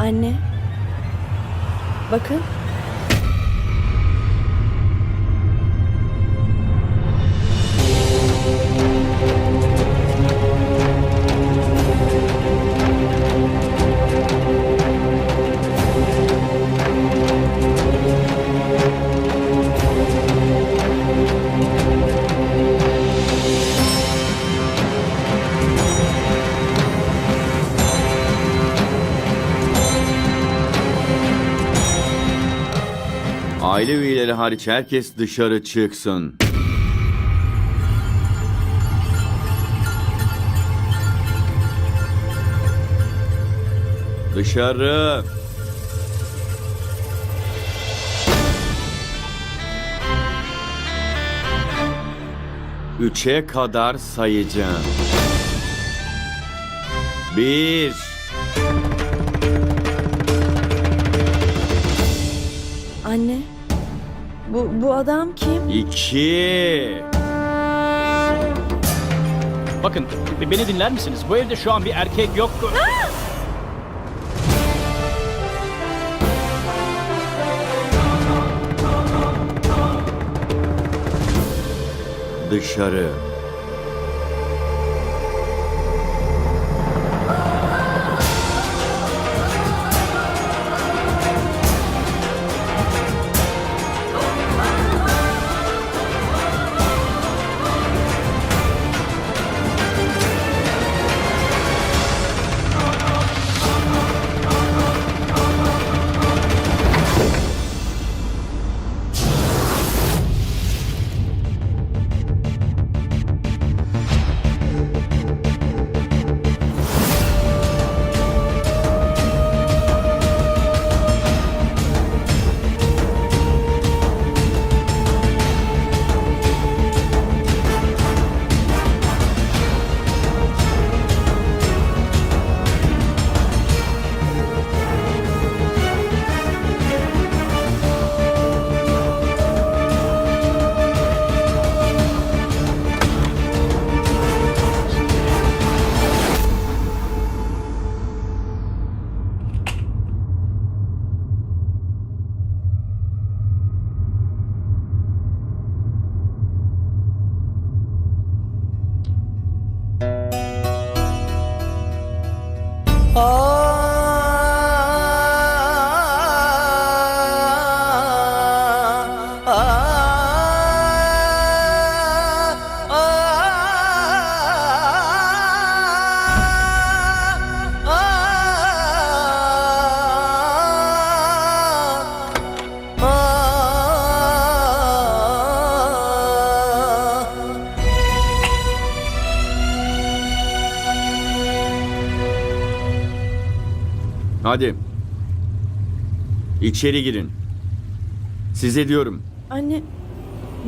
Anne. Bakın. Aile üyeleri hariç herkes dışarı çıksın. Dışarı. Üçe kadar sayacağım. Bir. Anne. Bu, bu adam kim? iki. Bakın be- beni dinler misiniz? Bu evde şu an bir erkek yok. Dışarı. Hadi. İçeri girin. Size diyorum. Anne.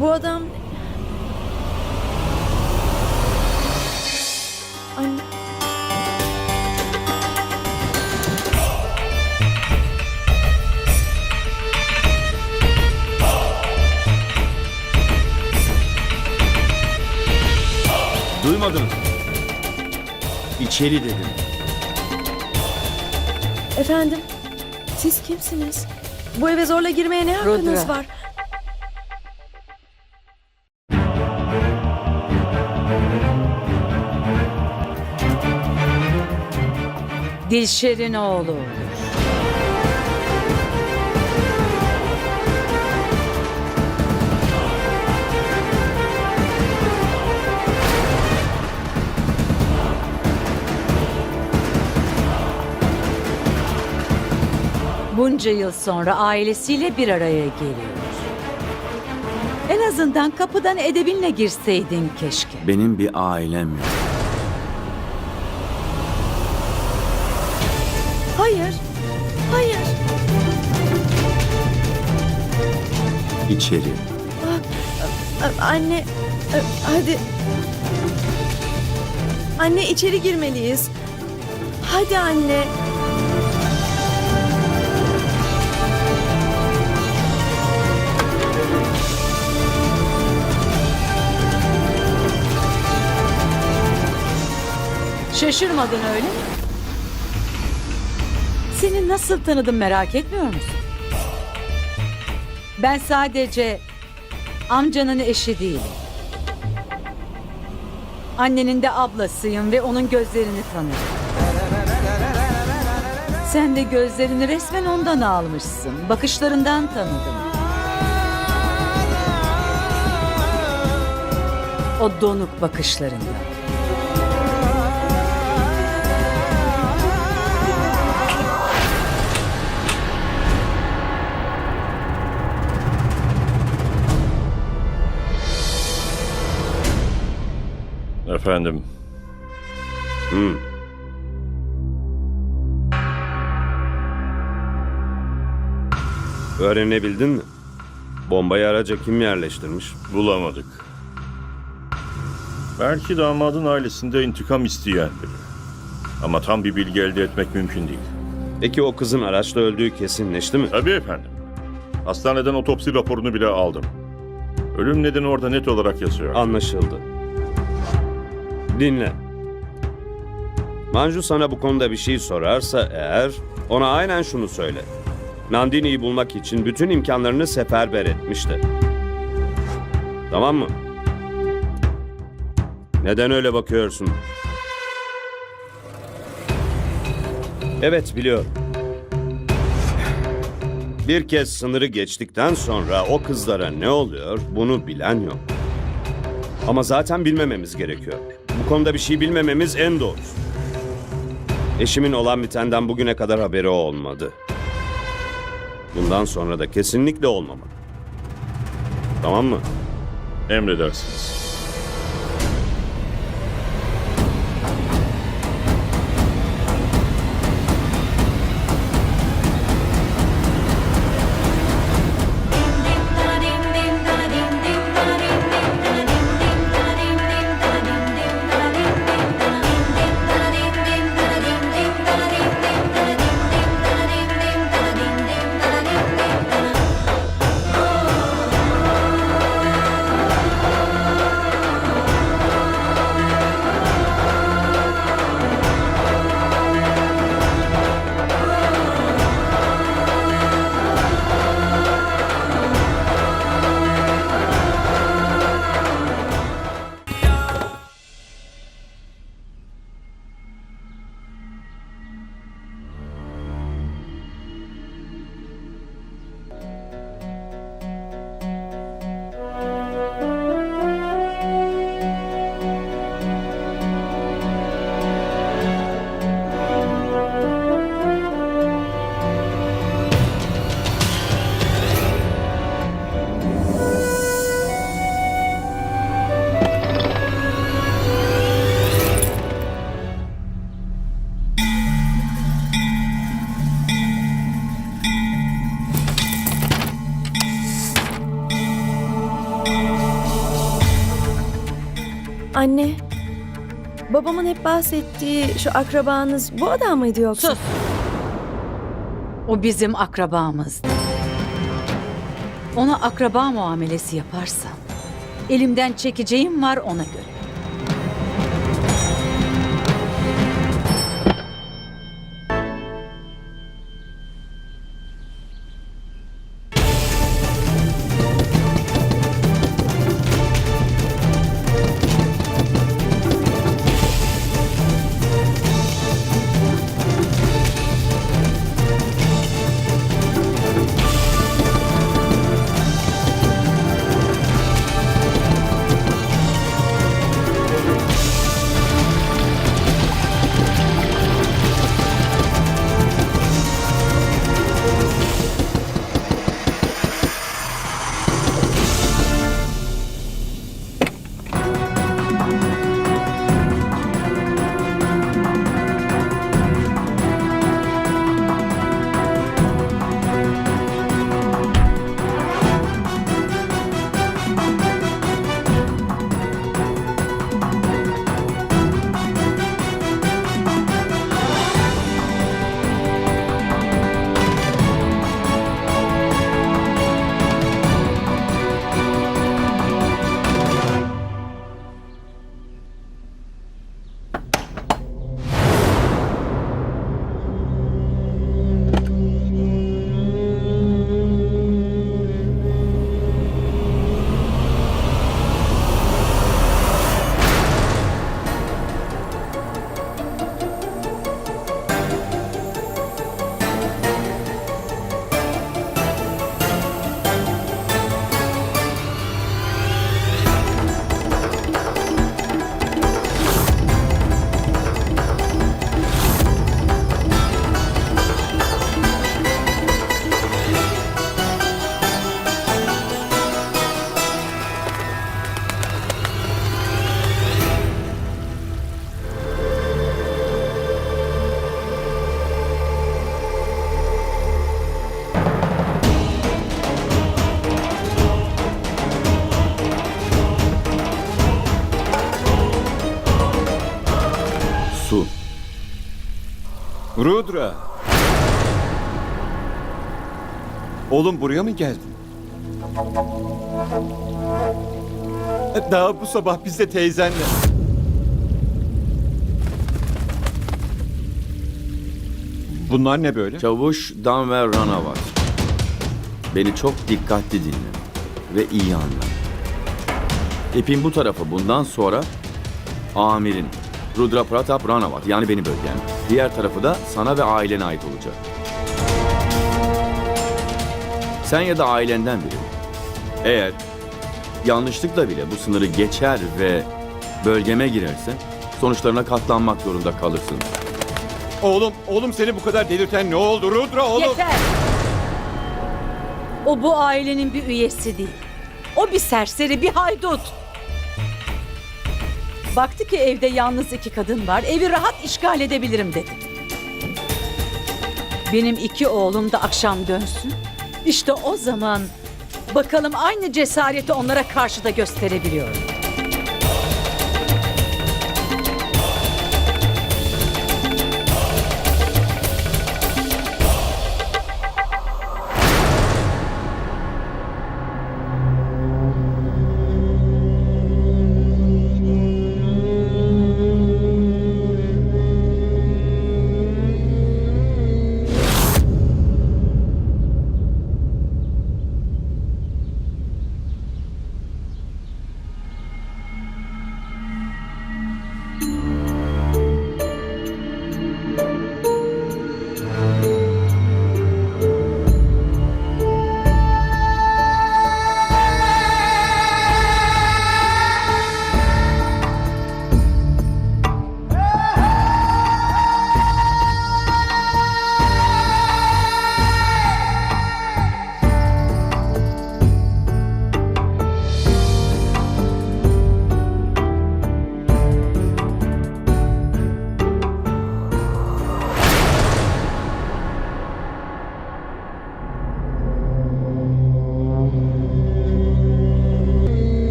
Bu adam... Anne. Duymadınız. İçeri dedim. Efendim. Siz kimsiniz? Bu eve zorla girmeye ne hakkınız Rudra. var? Dilşer'in oğlu. Bunca yıl sonra ailesiyle bir araya geliyor. En azından kapıdan edebinle girseydin keşke. Benim bir ailem yok. Hayır. Hayır. İçeri. A- Anne. Hadi. Anne içeri girmeliyiz. Hadi anne. Şaşırmadın öyle mi? Seni nasıl tanıdım merak etmiyor musun? Ben sadece amcanın eşi değilim. Annenin de ablasıyım ve onun gözlerini tanırım. Sen de gözlerini resmen ondan almışsın. Bakışlarından tanıdım. O donuk bakışlarından. Efendim, Öğrenebildin mi? Bombayı araca kim yerleştirmiş? bulamadık. Belki damadın ailesinde intikam isteyen biri. Ama tam bir bilgi elde etmek mümkün değil. Peki o kızın araçla öldüğü kesinleşti mi? Tabii efendim. Hastaneden otopsi raporunu bile aldım. Ölüm nedeni orada net olarak yazıyor. Anlaşıldı. Dinle. Manju sana bu konuda bir şey sorarsa eğer ona aynen şunu söyle. Nandini'yi bulmak için bütün imkanlarını seferber etmişti. Tamam mı? Neden öyle bakıyorsun? Evet biliyorum. Bir kez sınırı geçtikten sonra o kızlara ne oluyor bunu bilen yok. Ama zaten bilmememiz gerekiyor. Bu konuda bir şey bilmememiz en doğrusu. Eşimin olan bitenden bugüne kadar haberi olmadı. Bundan sonra da kesinlikle olmamalı. Tamam mı? Emredersiniz. Anne, babamın hep bahsettiği şu akrabanız bu adam mıydı yoksa? Sus! O bizim akrabamızdı. Ona akraba muamelesi yaparsan elimden çekeceğim var ona göre. Rudra. Oğlum buraya mı geldin? Daha bu sabah biz de teyzenle. Bunlar ne böyle? Çavuş Danver Ranavat. Beni çok dikkatli dinle ve iyi anla. İpin bu tarafı bundan sonra amirin Rudra Pratap Ranavat yani benim bölgem. Diğer tarafı da sana ve ailene ait olacak. Sen ya da ailenden biri. Eğer yanlışlıkla bile bu sınırı geçer ve bölgeme girersen sonuçlarına katlanmak zorunda kalırsın. Oğlum, oğlum seni bu kadar delirten ne oldu Rudra oğlum? Yeter! O bu ailenin bir üyesi değil. O bir serseri, bir haydut. Baktı ki evde yalnız iki kadın var, evi rahat işgal edebilirim dedi. Benim iki oğlum da akşam dönsün. İşte o zaman bakalım aynı cesareti onlara karşı da gösterebiliyorum.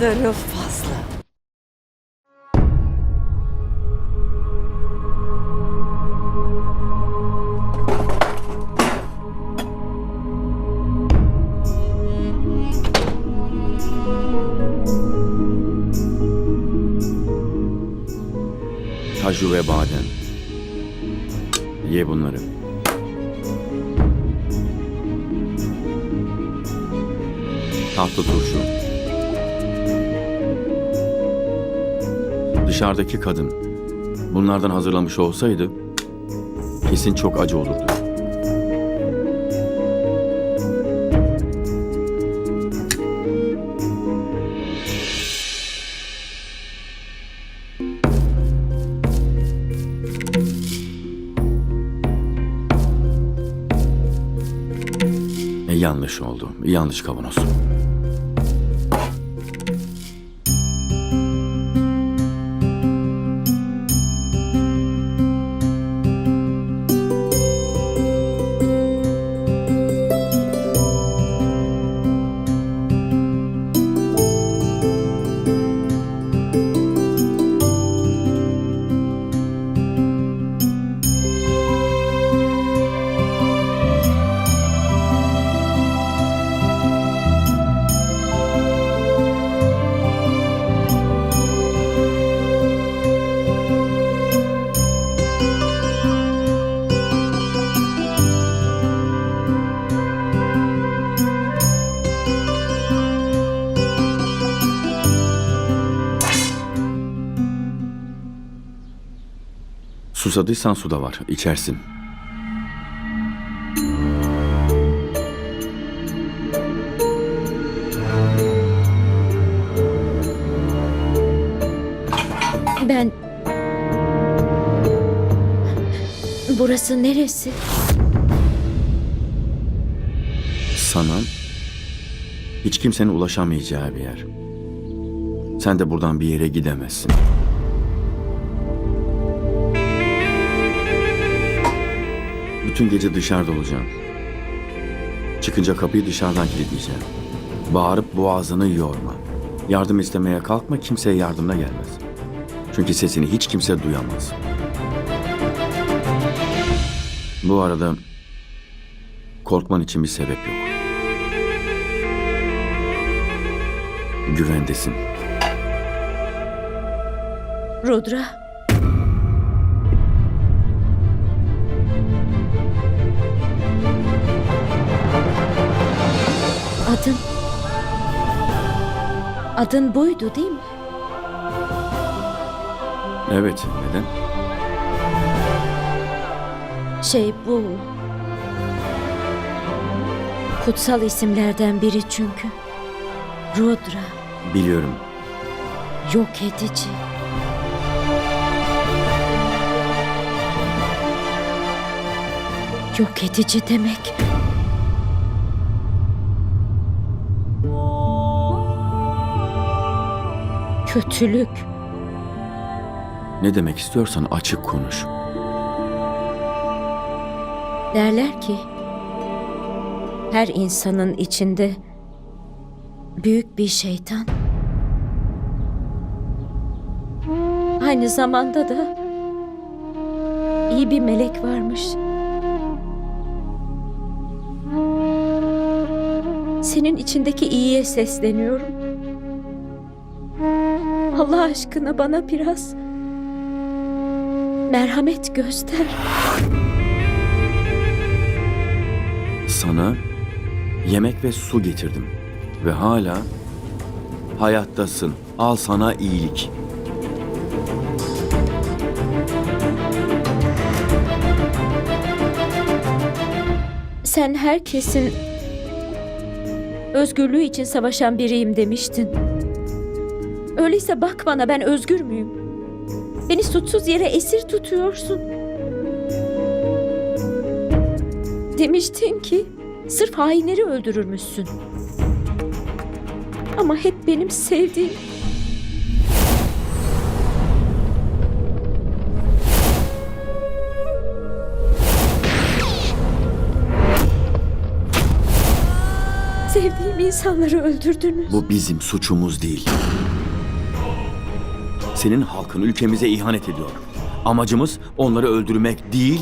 Kadarı fazla. Kaju ve badem. Ye bunları. Tatlı turşu. dışarıdaki kadın bunlardan hazırlamış olsaydı kesin çok acı olurdu. E, yanlış oldu. Yanlış kavanoz. Susadıysan su da var. İçersin. Ben... Burası neresi? Sana hiç kimsenin ulaşamayacağı bir yer. Sen de buradan bir yere gidemezsin. Bütün gece dışarıda olacağım. Çıkınca kapıyı dışarıdan kilitleyeceğim. Bağırıp boğazını yorma. Yardım istemeye kalkma kimseye yardımına gelmez. Çünkü sesini hiç kimse duyamaz. Bu arada korkman için bir sebep yok. Güvendesin. Rudra. Adın... Adın buydu değil mi? Evet, neden? Şey bu... Kutsal isimlerden biri çünkü. Rudra, Biliyorum. yok edici. Yok edici demek. Kötülük. Ne demek istiyorsan açık konuş. Derler ki her insanın içinde büyük bir şeytan aynı zamanda da iyi bir melek varmış. Senin içindeki iyiye sesleniyorum. Allah aşkına bana biraz merhamet göster. Sana yemek ve su getirdim. Ve hala hayattasın. Al sana iyilik. Sen herkesin özgürlüğü için savaşan biriyim demiştin. Öyleyse bak bana ben özgür müyüm? Beni suçsuz yere esir tutuyorsun. Demiştin ki sırf hainleri öldürürmüşsün. Ama hep benim sevdiğim sevdiğim insanları öldürdünüz. Bu bizim suçumuz değil. Senin halkın ülkemize ihanet ediyor. Amacımız onları öldürmek değil,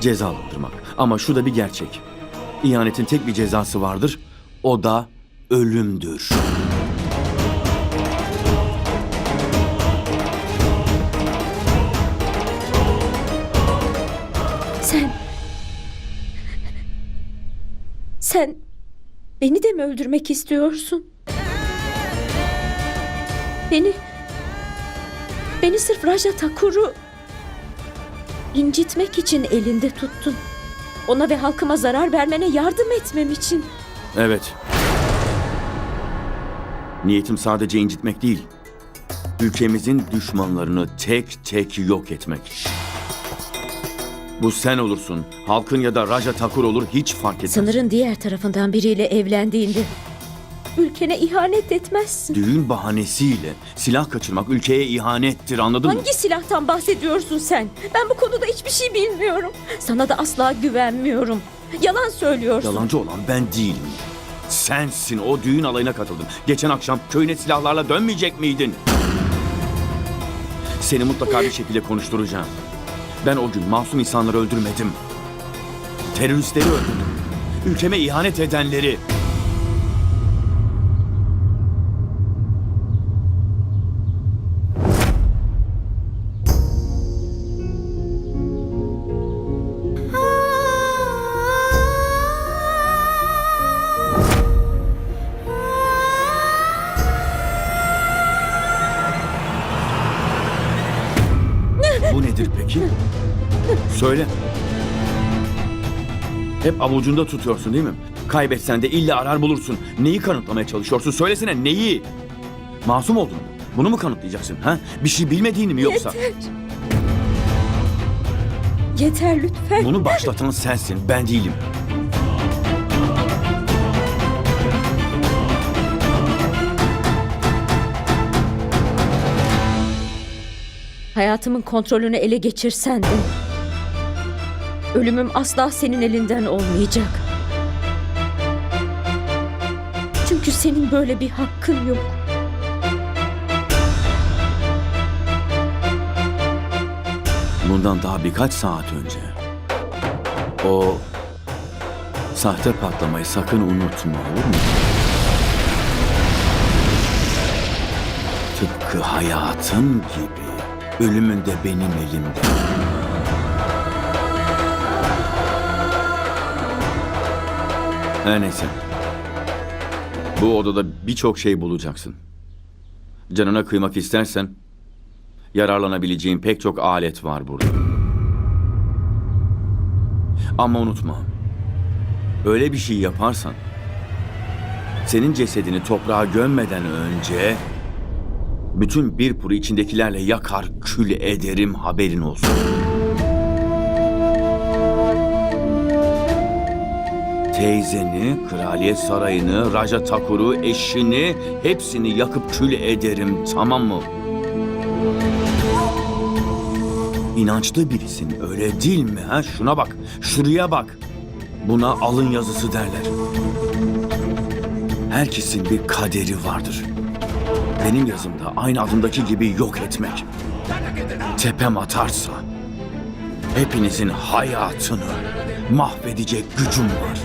cezalandırmak. Ama şu da bir gerçek. İhanetin tek bir cezası vardır. O da ölümdür. Sen... Sen beni de mi öldürmek istiyorsun? Beni... Beni sırf Raja Takur'u incitmek için elinde tuttun. Ona ve halkıma zarar vermene yardım etmem için. Evet. Niyetim sadece incitmek değil. Ülkemizin düşmanlarını tek tek yok etmek. Bu sen olursun. Halkın ya da Raja Takur olur hiç fark etmez. Sınırın diğer tarafından biriyle evlendiğinde ülkene ihanet etmezsin. Düğün bahanesiyle silah kaçırmak ülkeye ihanettir anladın mı? Hangi silahtan bahsediyorsun sen? Ben bu konuda hiçbir şey bilmiyorum. Sana da asla güvenmiyorum. Yalan söylüyorsun. Yalancı olan ben değilim. Sensin o düğün alayına katıldın. Geçen akşam köyüne silahlarla dönmeyecek miydin? Seni mutlaka bir şekilde konuşturacağım. Ben o gün masum insanları öldürmedim. Teröristleri öldürdüm. Ülkeme ihanet edenleri. Söyle. Hep avucunda tutuyorsun değil mi? Kaybetsen de illa arar bulursun. Neyi kanıtlamaya çalışıyorsun? Söylesene neyi? Masum oldun mu? Bunu mu kanıtlayacaksın? Ha? Bir şey bilmediğini mi yoksa? Yeter. Yeter lütfen. Bunu başlatan sensin, ben değilim. Hayatımın kontrolünü ele geçirsen de ölümüm asla senin elinden olmayacak. Çünkü senin böyle bir hakkın yok. Bundan daha birkaç saat önce o sahte patlamayı sakın unutma olur mu? Tıpkı hayatın gibi ölümün de benim elimde. Her neyse. Bu odada birçok şey bulacaksın. Canına kıymak istersen yararlanabileceğin pek çok alet var burada. Ama unutma. Öyle bir şey yaparsan senin cesedini toprağa gömmeden önce bütün bir puru içindekilerle yakar kül ederim haberin olsun. Teyzeni, kraliyet sarayını, Raja Takur'u, eşini hepsini yakıp kül ederim tamam mı? İnançlı birisin öyle değil mi ha? Şuna bak, şuraya bak. Buna alın yazısı derler. Herkesin bir kaderi vardır. Benim yazımda aynı adımdaki gibi yok etmek. Tepem atarsa hepinizin hayatını mahvedecek gücüm var.